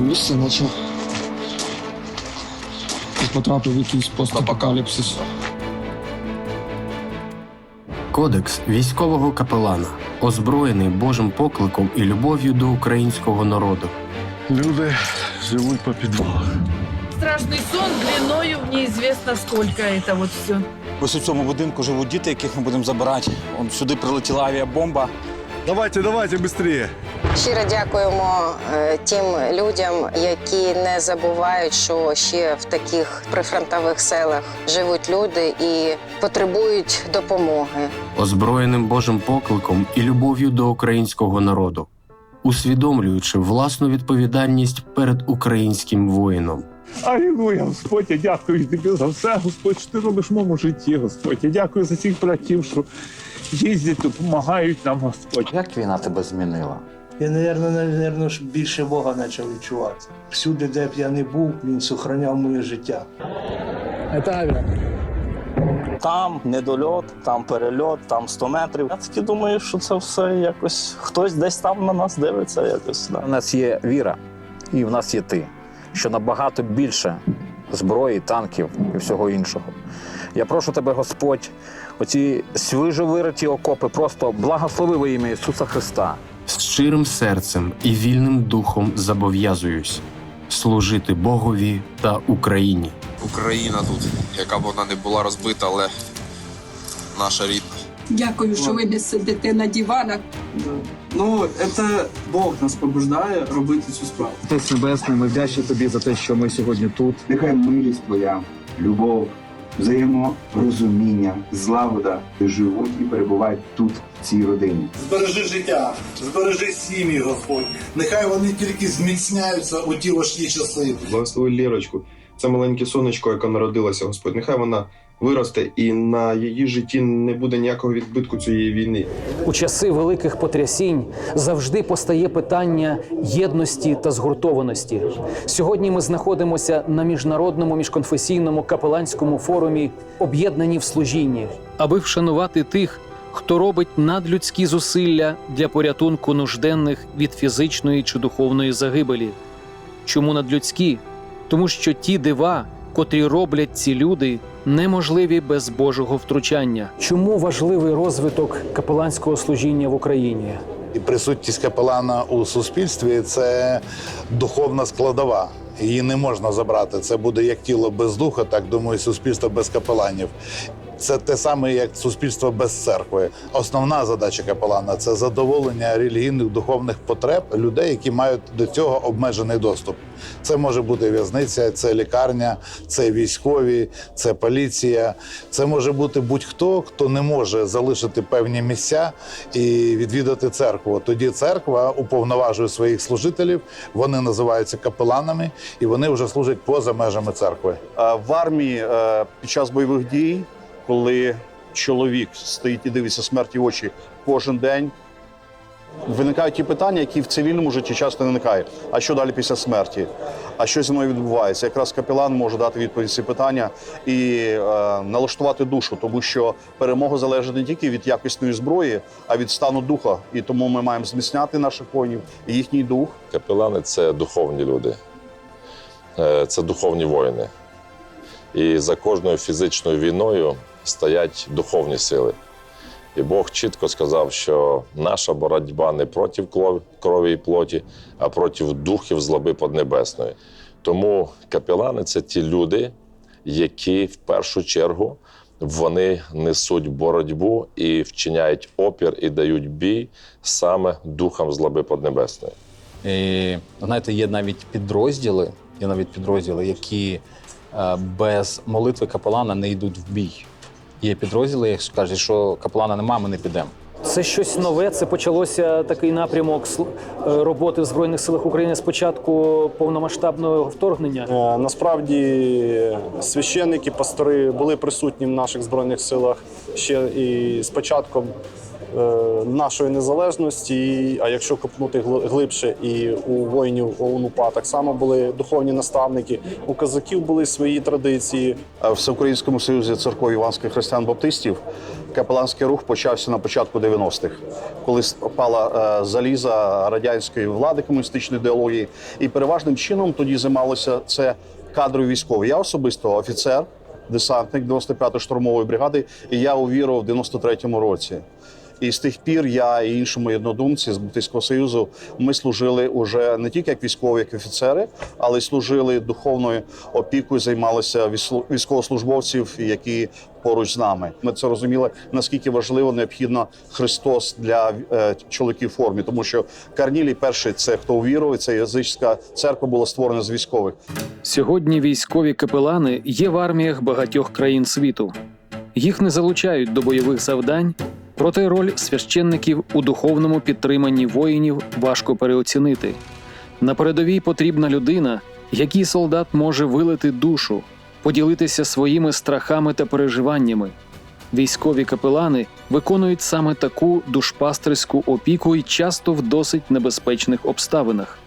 місце, наче потрапив в якийсь постапокаліпсис. Кодекс військового капелана, озброєний Божим покликом і любов'ю до українського народу. Люди живуть по підвалах. Страшный сон длиною в неизвестно сколько это вот все. Ось у цьому будинку живуть діти, яких ми будемо забирати. Он сюди прилетіла авіабомба. Давайте, давайте швидше. Щиро дякуємо е, тим людям, які не забувають, що ще в таких прифронтових селах живуть люди і потребують допомоги. озброєним Божим покликом і любов'ю до українського народу, усвідомлюючи власну відповідальність перед українським воїном. Алілуя, Господь, я дякую тобі за все, Господь, що ти робиш в моєму житті, Господь. Я дякую за цих братів, що їздять, допомагають нам, Господь. Як війна тебе змінила? Я, наверное, наверное, більше Бога почав відчувати. Всюди, де б я не був, він сохраняв моє життя. Там недольот, там перельот, там 100 метрів. Я таки думаю, що це все якось хтось десь там на нас дивиться. Якось да. У нас є віра, і в нас є ти, що набагато більше зброї, танків і всього іншого. Я прошу тебе, Господь, оці свіжо вириті окопи, просто благослови во ім'я Ісуса Христа. З щирим серцем і вільним духом зобов'язуюсь служити Богові та Україні. Україна тут, яка б вона не була розбита, але наша рідна. Дякую, що ви не сидите на диванах. Ну, це Бог нас побуждає робити цю справу. Отець Небесний, ми вдячні тобі за те, що ми сьогодні тут. Нехай милість твоя, любов, взаєморозуміння, злагода живуть і перебувають тут, в цій родині. Збережи життя, збережи сім'ї, Господь. Нехай вони тільки зміцняються у ті важкі часи. Благослови Лірочку. Це маленьке сонечко, яке народилося, Господь. Нехай вона виросте і на її житті не буде ніякого відбитку цієї війни. У часи великих потрясінь завжди постає питання єдності та згуртованості. Сьогодні ми знаходимося на міжнародному міжконфесійному капеланському форумі Об'єднані в служінні, аби вшанувати тих, хто робить надлюдські зусилля для порятунку нужденних від фізичної чи духовної загибелі. Чому надлюдські? Тому що ті дива, котрі роблять ці люди, неможливі без Божого втручання. Чому важливий розвиток капеланського служіння в Україні? І присутність капелана у суспільстві це духовна складова. Її не можна забрати. Це буде як тіло без духа, так думаю, суспільство без капеланів. Це те саме, як суспільство без церкви. Основна задача капелана це задоволення релігійних духовних потреб людей, які мають до цього обмежений доступ. Це може бути в'язниця, це лікарня, це військові, це поліція. Це може бути будь-хто, хто не може залишити певні місця і відвідати церкву. Тоді церква уповноважує своїх служителів. Вони називаються капеланами, і вони вже служать поза межами церкви. Е, В армії е, під час бойових дій, коли чоловік стоїть і дивиться смерті в очі кожен день. Виникають ті питання, які в цивільному житті часто не виникають. А що далі після смерті? А що зі мною відбувається? Якраз капелан може дати відповідь ці питання і е, налаштувати душу, тому що перемога залежить не тільки від якісної зброї, а від стану духа. І тому ми маємо зміцняти наших воїнів і їхній дух. Капелани це духовні люди, Е, це духовні воїни. І за кожною фізичною війною стоять духовні сили. І Бог чітко сказав, що наша боротьба не проти крові і плоті, а проти духів злоби поднебесної. Тому капелани це ті люди, які в першу чергу вони несуть боротьбу і вчиняють опір і дають бій саме духам злоби поднебесної. І знаєте, є навіть підрозділи, є навіть підрозділи, які без молитви капелана не йдуть в бій. Є підрозділи, які кажуть, що капелана немає, ми не підемо. Це щось нове. Це почалося такий напрямок е, роботи в збройних силах України з початку повномасштабного вторгнення. Е, Насправді священники, пастори були присутні в наших збройних силах ще і з початком е, нашої незалежності. А якщо копнути гли- глибше, і у воїнів ОУН-УПА так само були духовні наставники. У козаків були свої традиції. В Всеукраїнському союзі церков іванських християн-баптистів капеланський рух почався на початку 90-х, коли пала е, заліза радянської влади комуністичної ідеології. І переважним чином тоді займалося це кадрові військові. Я особисто офіцер, десантник 95-ї штурмової бригади, і я увірував в 93-му році. І з тих пір я і інші мої однодумці з Балтійського Союзу ми служили уже не тільки як військові, як офіцери, але й служили духовною опікою, займалися військовослужбовців, які поруч з нами. Ми це розуміли, наскільки важливо необхідно Христос для е, чоловіків в формі, тому що Карнілій перший це хто увірував, це язичська церква була створена з військових. Сьогодні військові капелани є в арміях багатьох країн світу. Їх не залучають до бойових завдань, проте роль священників у духовному підтриманні воїнів важко переоцінити. На передовій потрібна людина, якій солдат може вилити душу, поділитися своїми страхами та переживаннями. Військові капелани виконують саме таку душпастерську опіку і часто в досить небезпечних обставинах.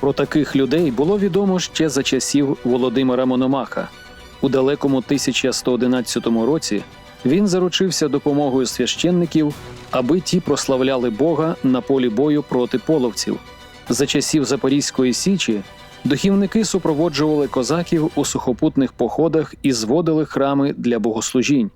Про таких людей було відомо ще за часів Володимира Мономаха. У далекому 1111 році він заручився допомогою священників, аби ті прославляли Бога на полі бою проти половців. За часів Запорізької січі духівники супроводжували козаків у сухопутних походах і зводили храми для богослужінь.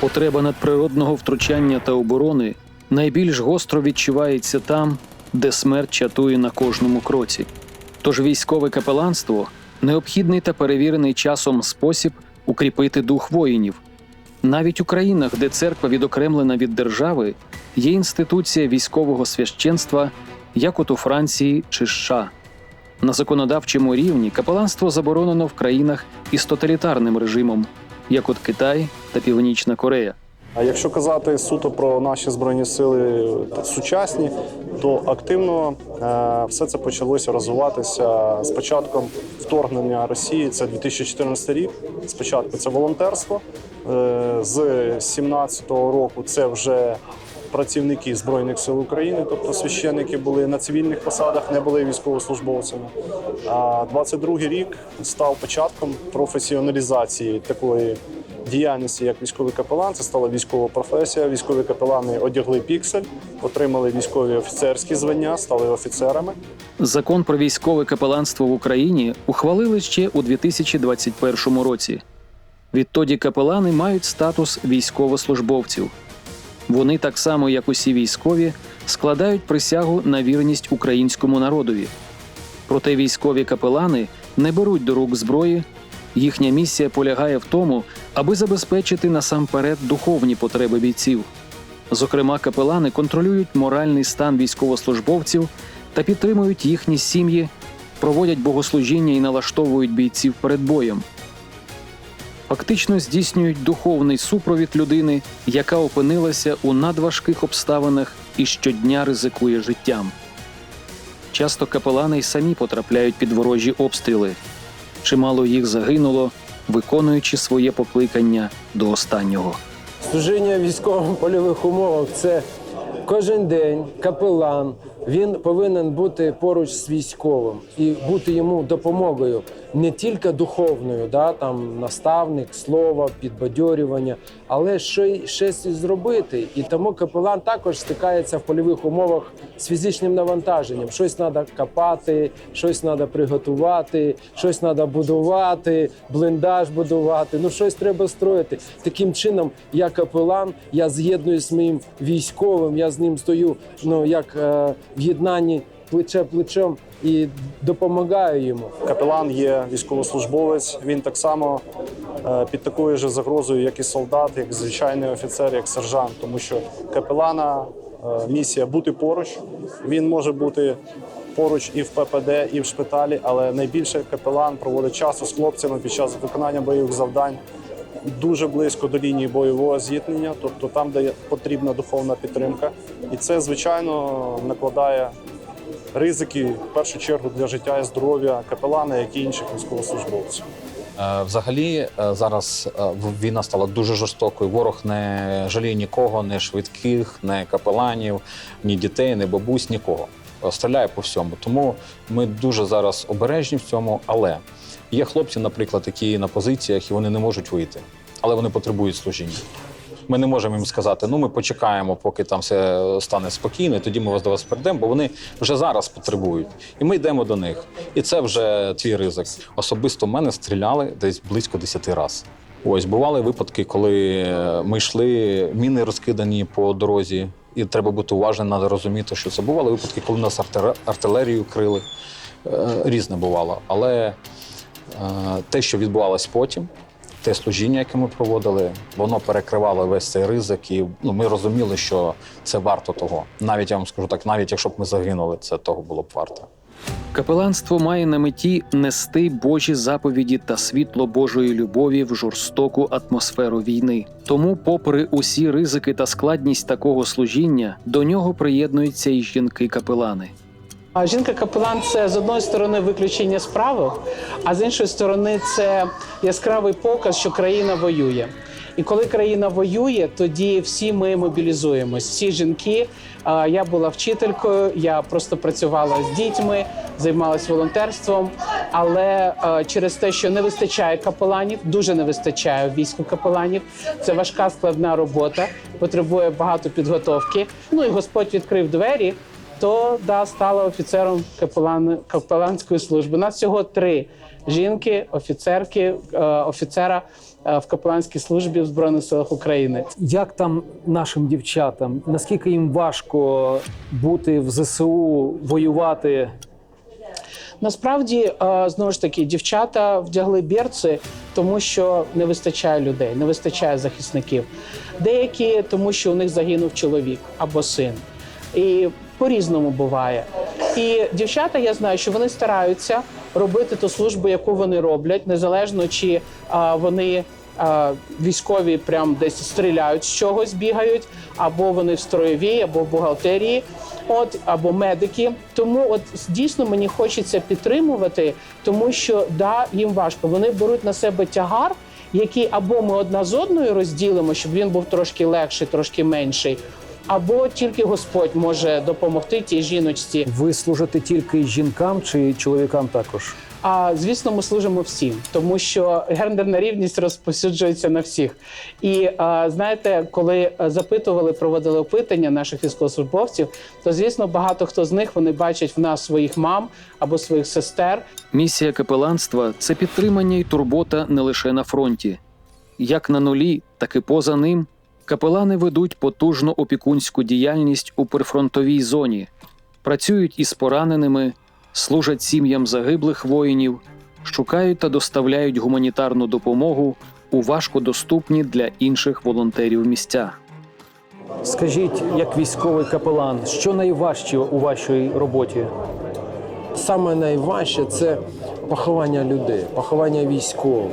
Потреба надприродного втручання та оборони найбільш гостро відчувається там, де смерть чатує на кожному кроці. Тож військове капеланство необхідний та перевірений часом спосіб укріпити дух воїнів. Навіть у країнах, де церква відокремлена від держави, є інституція військового священства, як от у Франції чи США. На законодавчому рівні капеланство заборонено в країнах із тоталітарним режимом, як от Китай та Північна Корея. А якщо казати суто про наші збройні сили сучасні, то активно е, все це почалося розвиватися з початком вторгнення Росії. Це 2014 рік. Спочатку це волонтерство. Е, з 17-го року це вже працівники збройних сил України, тобто священники були на цивільних посадах, не були військовослужбовцями. А 22-й рік став початком професіоналізації такої діяльності як військовий капелан. Це стала військова професія. Військові капелани одягли піксель, отримали військові офіцерські звання, стали офіцерами. Закон про військове капеланство в Україні ухвалили ще у 2021 році. Відтоді капелани мають статус військовослужбовців. Вони, так само як усі військові, складають присягу на вірність українському народові. Проте військові капелани не беруть до рук зброї. Їхня місія полягає в тому, аби забезпечити насамперед духовні потреби бійців. Зокрема, капелани контролюють моральний стан військовослужбовців та підтримують їхні сім'ї, проводять богослужіння і налаштовують бійців перед боєм. Фактично здійснюють духовний супровід людини, яка опинилася у надважких обставинах і щодня ризикує життям. Часто капелани й самі потрапляють під ворожі обстріли. Чимало їх загинуло, виконуючи своє покликання до останнього. Служіння в військово-польових умовах це кожен день капелан. Він повинен бути поруч з військовим і бути йому допомогою не тільки духовною, да, там наставник, слово, підбадьорювання, але що й щось зробити. І тому капелан також стикається в польових умовах з фізичним навантаженням. Щось треба копати, щось треба приготувати, щось треба будувати, бліндаж будувати. Ну щось треба строїти. Таким чином, я капелан, я з'єднуюсь з моїм військовим, я з ним стою ну як е, в єднанні плече плечем і допомагаю йому. Капелан є військовослужбовець. Він так само е, під такою ж загрозою, як і солдат, як звичайний офіцер, як сержант, тому що капелана е, місія бути поруч. Він може бути поруч і в ППД, і в шпиталі, але найбільше капелан проводить часу з хлопцями під час виконання бойових завдань. Дуже близько до лінії бойового зіткнення, тобто там, де потрібна духовна підтримка, і це звичайно накладає ризики в першу чергу для життя і здоров'я капелана, як і інших військовослужбовців. Е, Взагалі, е, зараз е, війна стала дуже жорстокою. Ворог не жаліє нікого, не швидких, не капеланів, ні дітей, ні бабусь, нікого. Стріляє по всьому. Тому ми дуже зараз обережні в цьому. Але є хлопці, наприклад, які на позиціях і вони не можуть вийти, але вони потребують служіння. Ми не можемо їм сказати, ну ми почекаємо, поки там все стане спокійно, і тоді ми вас до вас прийдемо, бо вони вже зараз потребують. І ми йдемо до них. І це вже твій ризик. Особисто в мене стріляли десь близько 10 разів. Ось бували випадки, коли ми йшли, міни розкидані по дорозі, і треба бути уважним, треба розуміти, що це бували випадки, коли нас артилерію крили. Е, Різне бувало. Але е, те, що відбувалось потім, те служіння, яке ми проводили, воно перекривало весь цей ризик, і ну, ми розуміли, що це варто того. Навіть я вам скажу так, навіть якщо б ми загинули, це того було б варто. Капеланство має на меті нести Божі заповіді та світло Божої любові в жорстоку атмосферу війни. Тому, попри усі ризики та складність такого служіння, до нього приєднуються й жінки-капелани. Жінка-капелан це з одної сторони виключення з правил, а з іншої сторони це яскравий показ, що країна воює. І коли країна воює, тоді всі ми мобілізуємось. Всі жінки. Я була вчителькою, я просто працювала з дітьми, займалась волонтерством. Але через те, що не вистачає капеланів, дуже не вистачає війську капеланів. Це важка складна робота, потребує багато підготовки. Ну і Господь відкрив двері то да, стала офіцером капелан, капеланської служби. У нас всього три жінки, офіцерки, е, офіцера е, в капеланській службі в Збройних силах України. Як там нашим дівчатам? Наскільки їм важко бути в ЗСУ, воювати? Насправді, е, знову ж таки, дівчата вдягли берці, тому що не вистачає людей, не вистачає захисників. Деякі тому, що у них загинув чоловік або син. І по-різному буває. І дівчата, я знаю, що вони стараються робити ту службу, яку вони роблять, незалежно чи а, вони. а, Військові прям десь стріляють з чогось, бігають, або вони в строєвій, або в бухгалтерії, от або медики. Тому, от дійсно мені хочеться підтримувати, тому що да, їм важко. Вони беруть на себе тягар, який або ми одна з одною розділимо, щоб він був трошки легший, трошки менший, або тільки Господь може допомогти тій жіночці. Ви служите тільки жінкам чи чоловікам також? А звісно, ми служимо всім, тому що гендерна рівність розповсюджується на всіх. І а, знаєте, коли запитували, проводили опитання наших військовослужбовців, то звісно, багато хто з них вони бачать в нас своїх мам або своїх сестер. Місія капеланства це підтримання і турбота не лише на фронті. Як на нулі, так і поза ним капелани ведуть потужну опікунську діяльність у прифронтовій зоні, працюють із пораненими, служать сім'ям загиблих воїнів, шукають та доставляють гуманітарну допомогу у важкодоступні для інших волонтерів місця. Скажіть, як військовий капелан, що найважче у вашій роботі? Саме найважче це поховання людей, поховання військових.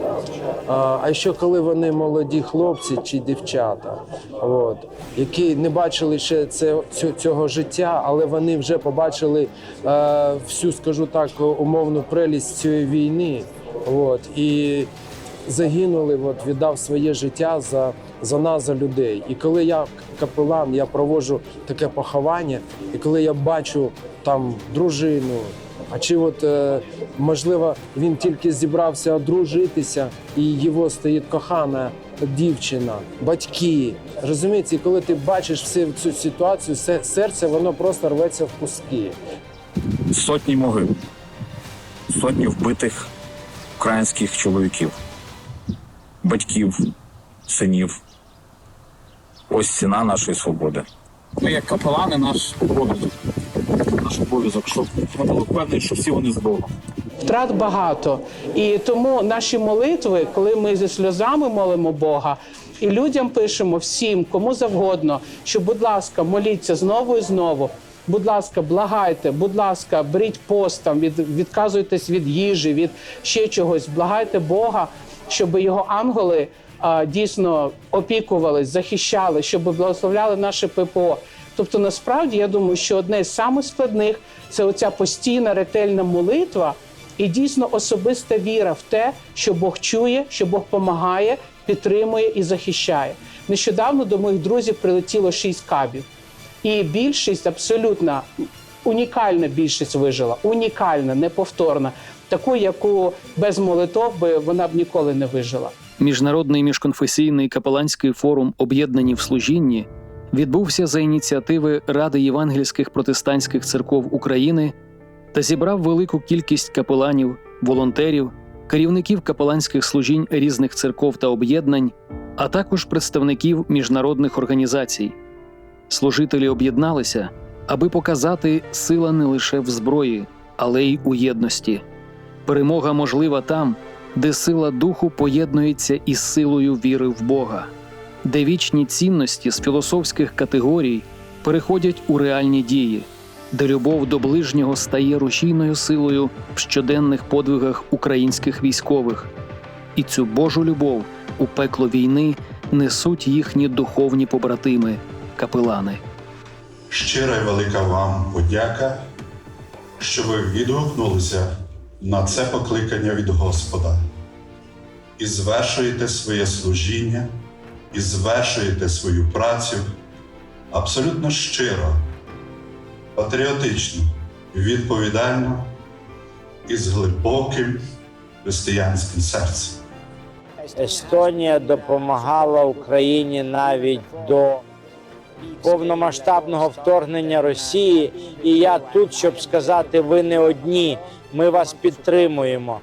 А ще коли вони молоді хлопці чи дівчата, от, які не бачили ще це, цього життя, але вони вже побачили е, всю, скажу так, умовну прелість цієї війни. От, і загинули, от, віддав своє життя за, за нас, за людей. І коли я капелан, я проводжу таке поховання, і коли я бачу там дружину, а чи от е, можливо він тільки зібрався одружитися, і його стоїть кохана дівчина, батьки. Розумієте, і коли ти бачиш всю цю ситуацію, серце воно просто рветься в куски. сотні могил, сотні вбитих українських чоловіків, батьків, синів. Ось ціна нашої свободи. Ми як капелани наш обов'язок. Наш обов'язок, щоб ми були впевнені, що всі вони з Богом. Втрат багато. І тому наші молитви, коли ми зі сльозами молимо Бога, і людям пишемо всім, кому завгодно, що, будь ласка, моліться знову і знову. Будь ласка, благайте, будь ласка, беріть пост там, від, відказуйтесь від їжі, від ще чогось. Благайте Бога, щоб його ангели а, дійсно опікувались, захищали, щоб благословляли наше ППО. Тобто, насправді я думаю, що одне з самих складних це оця постійна ретельна молитва І дійсно особиста віра в те, що Бог чує, що Бог допомагає, підтримує і захищає. Нещодавно до моїх друзів прилетіло шість кабів, і більшість абсолютно унікальна більшість вижила, унікальна, неповторна, таку, яку без молитов би вона б ніколи не вижила. Міжнародний міжконфесійний капеланський форум Об'єднані в служінні відбувся за ініціативи Ради євангельських протестантських церков України та зібрав велику кількість капеланів, волонтерів, керівників капеланських служінь різних церков та об'єднань, а також представників міжнародних організацій. Служителі об'єдналися, аби показати сила не лише в зброї, але й у єдності. Перемога можлива там, де сила духу поєднується із силою віри в Бога, де вічні цінності з філософських категорій переходять у реальні дії, де любов до ближнього стає рушійною силою в щоденних подвигах українських військових, і цю Божу любов у пекло війни несуть їхні духовні побратими, капелани. Щира й велика вам подяка, що ви відгукнулися на це покликання від Господа і звершуєте своє служіння, і звершуєте свою працю абсолютно щиро, патріотично, відповідально і з глибоким християнським серцем. Естонія допомагала Україні навіть до повномасштабного вторгнення Росії. І я тут, щоб сказати, ви не одні. Ми вас підтримуємо.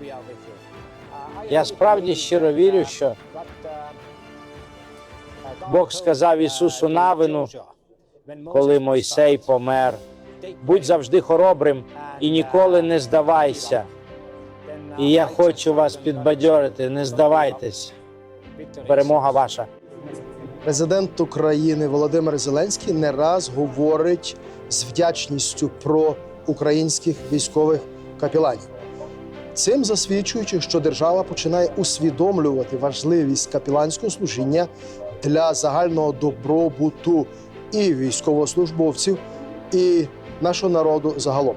Я справді щиро вірю, що Бог сказав Ісусу Навину, коли Мойсей помер. Будь завжди хоробрим і ніколи не здавайся. І я хочу вас підбадьорити, не здавайтесь. Перемога ваша. Президент України Володимир Зеленський не раз говорить з вдячністю про українських військових капеланів. Цим засвідчуючи, що держава починає усвідомлювати важливість капеланського служіння для загального добробуту і військовослужбовців, і нашого народу загалом.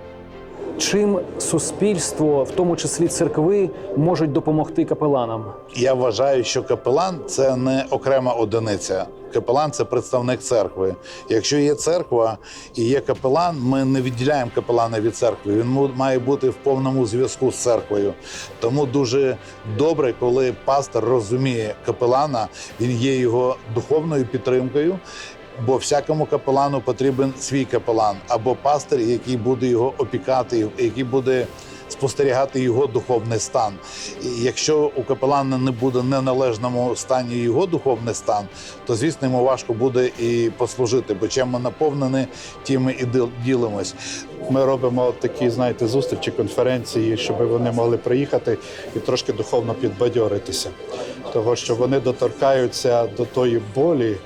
Чим суспільство, в тому числі церкви, можуть допомогти капеланам? Я вважаю, що капелан це не окрема одиниця. Капелан це представник церкви. Якщо є церква і є капелан, ми не відділяємо капелана від церкви. Він має бути в повному зв'язку з церквою. Тому дуже добре, коли пастор розуміє капелана, він є його духовною підтримкою. Бо всякому капелану потрібен свій капелан або пастир, який буде його опікати, який буде спостерігати його духовний стан. І якщо у капелана не буде неналежному стані його духовний стан, то звісно йому важко буде і послужити. Бо чим ми наповнені, тим ми і діл- ділимось. Ми робимо такі, знаєте, зустрічі, конференції, щоб вони могли приїхати і трошки духовно підбадьоритися. Того, що вони доторкаються до тої болі,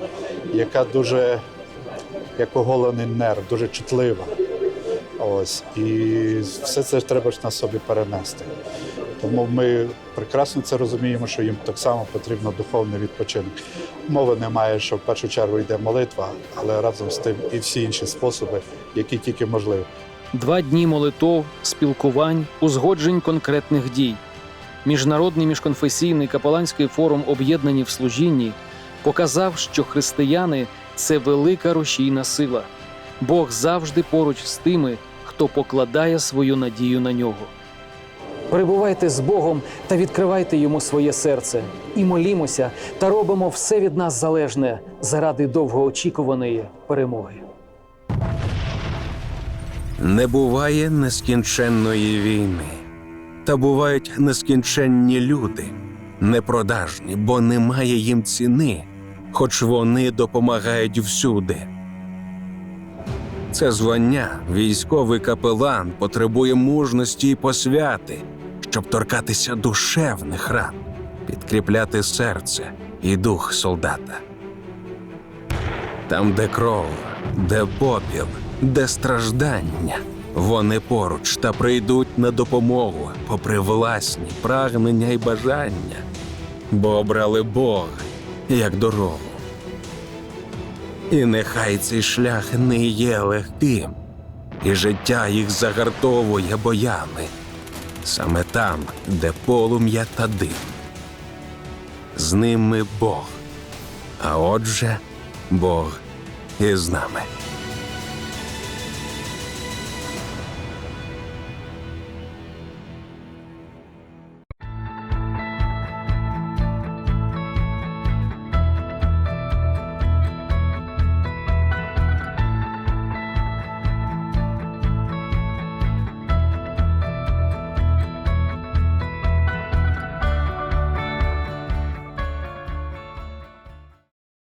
яка дуже, як оголений нерв, дуже чутлива. Ось. І все це треба ж на собі перенести. Тому ми прекрасно це розуміємо, що їм так само потрібно духовний відпочинок. Мови немає, що в першу чергу йде молитва, але разом з тим і всі інші способи, які тільки можливі. Два дні молитов, спілкувань, узгоджень конкретних дій. Міжнародний міжконфесійний капеланський форум Об'єднані в служінні показав, що християни це велика рушійна сила. Бог завжди поруч з тими, хто покладає свою надію на нього. Перебувайте з Богом та відкривайте йому своє серце, і молімося та робимо все від нас залежне заради довгоочікуваної перемоги. Не буває нескінченної війни, та бувають нескінченні люди, непродажні, бо немає їм ціни, хоч вони допомагають всюди. Це звання, військовий капелан, потребує мужності і посвяти, щоб торкатися душевних ран, підкріпляти серце і дух солдата. Там, де кров, де попіл, де страждання, вони поруч та прийдуть на допомогу, попри власні прагнення і бажання, бо обрали Бога як дорогу. І нехай цей шлях не є легким, і життя їх загартовує боями. саме там, де полум'я та дим. З ними Бог. А отже, Бог із нами.